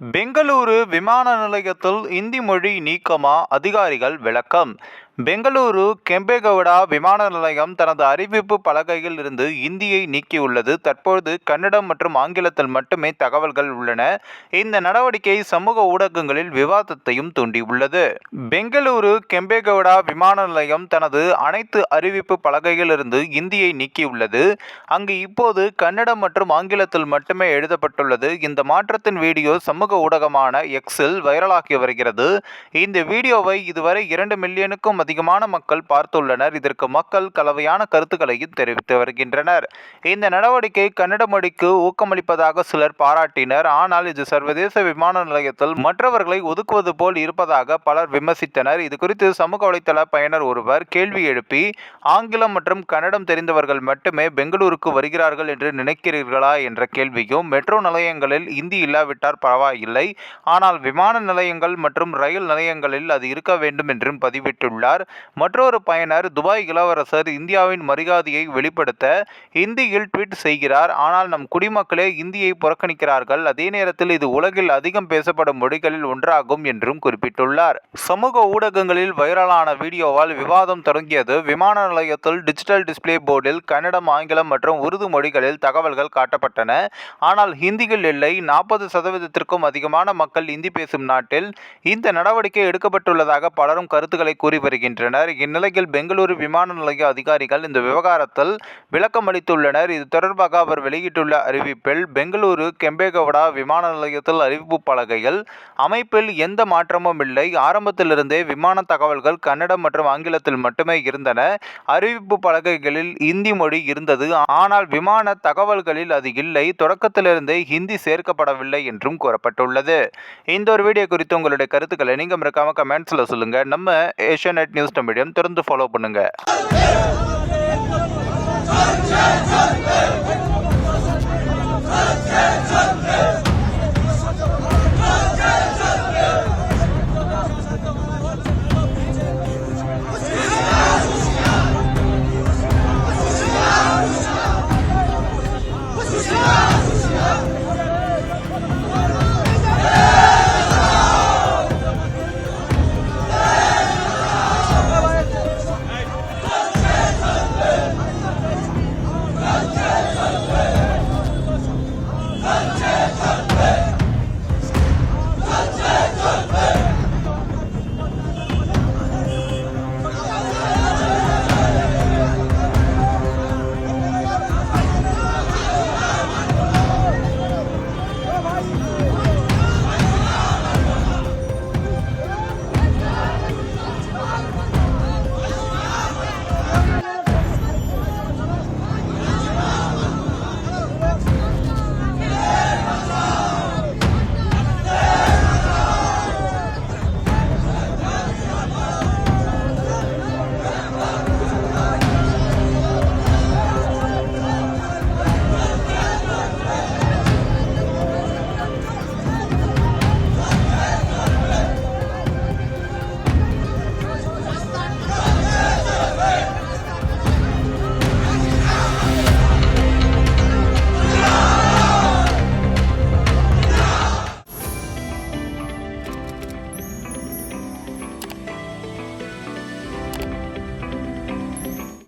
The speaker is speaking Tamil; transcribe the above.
பெங்களூரு விமான நிலையத்தில் இந்தி மொழி நீக்கமா? அதிகாரிகள் விளக்கம். பெங்களூரு கெம்பேகவுடா விமான நிலையம் தனது அறிவிப்பு பலகையில் இருந்து இந்தியை நீக்கியுள்ளது. தற்பொழுது கன்னடம் மற்றும் ஆங்கிலத்தில் மட்டுமே தகவல்கள் உள்ளன. இந்த நடவடிக்கை சமூக ஊடகங்களில் விவாதத்தையும் தூண்டியுள்ளது. பெங்களூரு கெம்பேகவுடா விமான நிலையம் தனது அனைத்து அறிவிப்பு பலகையிலிருந்து இந்தியை நீக்கியுள்ளது. அங்கு இப்போது கன்னடம் மற்றும் ஆங்கிலத்தில் மட்டுமே எழுதப்பட்டுள்ளது. இந்த மாற்றத்தின் வீடியோ சமூக ஊடகமான எக்ஸில் வைரலாகி வருகிறது. இந்த வீடியோவை இதுவரை இரண்டு மில்லியனுக்கும் அதிகமான மக்கள் பார்த்துள்ளனர். இதற்கு மக்கள் கலவையான கருத்துக்களையும் தெரிவித்து வருகின்றனர். இந்த நடவடிக்கை கன்னட மொழிக்கு ஊக்கமளிப்பதாக சிலர் பாராட்டினர். ஆனால் இது சர்வதேச விமான நிலையத்தில் மற்றவர்களை ஒதுக்குவது போல் இருப்பதாக பலர் விமர்சித்தனர். இது குறித்து சமூக வலைதள பயனர் ஒருவர் கேள்வி எழுப்பி ஆங்கிலம் மற்றும் கன்னடம் தெரிந்தவர்கள் மட்டுமே பெங்களூருக்கு வருகிறார்கள் என்று நினைக்கிறீர்களா? என்ற கேள்வியும் மெட்ரோ நிலையங்களில் இந்தி இல்லாவிட்டால் பரவாயில்லை. ஆனால் விமான நிலையங்கள் மற்றும் ரயில் நிலையங்களில் அது இருக்க வேண்டும் என்றும் பதிவிட்டுள்ளார். மற்றொரு பயனர் துபாய் இளவரசர் இந்தியாவின் மரியாதையை வெளிப்படுத்த இந்தியில் ட்வீட் செய்கிறார். ஆனால் நம் குடிமக்களே இந்தியை புறக்கணிக்கிறார்கள். அதே நேரத்தில் இது உலகில் அதிகம் பேசப்படும் மொழிகளில் ஒன்றாகும் என்றும் குறிப்பிட்டுள்ளார். சமூக ஊடகங்களில் வைரலான வீடியோவால் விவாதம் தொடங்கியது. விமான நிலையத்தில் டிஜிட்டல் டிஸ்பிளே போர்டில் கன்னடம் ஆங்கிலம் மற்றும் உருது மொழிகளில் தகவல்கள் காட்டப்பட்டன. ஆனால் ஹிந்தியில் இல்லை. நாற்பது சதவீதத்திற்கும் அதிகமான மக்கள் இந்தி பேசும் நாட்டில் இந்த நடவடிக்கை எடுக்கப்பட்டுள்ளதாக பலரும் கருத்துக்களை கூறி வருகின்றனர். இந்நிலையில் பெங்களூரு விமான நிலைய அதிகாரிகள் இந்த விவகாரத்தில் விளக்கம் அளித்துள்ளனர் இது தொடர்பாக அவர் வெளியிட்டுள்ள அறிவிப்பில் பெங்களூரு கெம்பேகவுடா விமான நிலையத்தில் அறிவிப்பு பலகைகள் அமைப்பில் எந்த மாற்றமும் இல்லை. ஆரம்பத்திலிருந்தே விமான தகவல்கள் கன்னடம் மற்றும் ஆங்கிலத்தில் மட்டுமே இருந்தன. அறிவிப்பு பலகைகளில் இந்தி மொழி இருந்தது. ஆனால் விமான தகவல்களில் அது இல்லை. தொடக்கத்திலிருந்தே ஹிந்தி சேர்க்கப்படவில்லை என்றும் கூறப்பட்டுள்ளது. இந்த ஒரு வீடியோ குறித்து உங்களுடைய கருத்துக்களை நீங்கள் மறக்காம கமெண்ட்ஸில் சொல்லுங்கள் நம்ம ஏஷியா நெட் நியூஸ் மீடியம் தொடர்ந்து ஃபாலோ பண்ணுங்கள்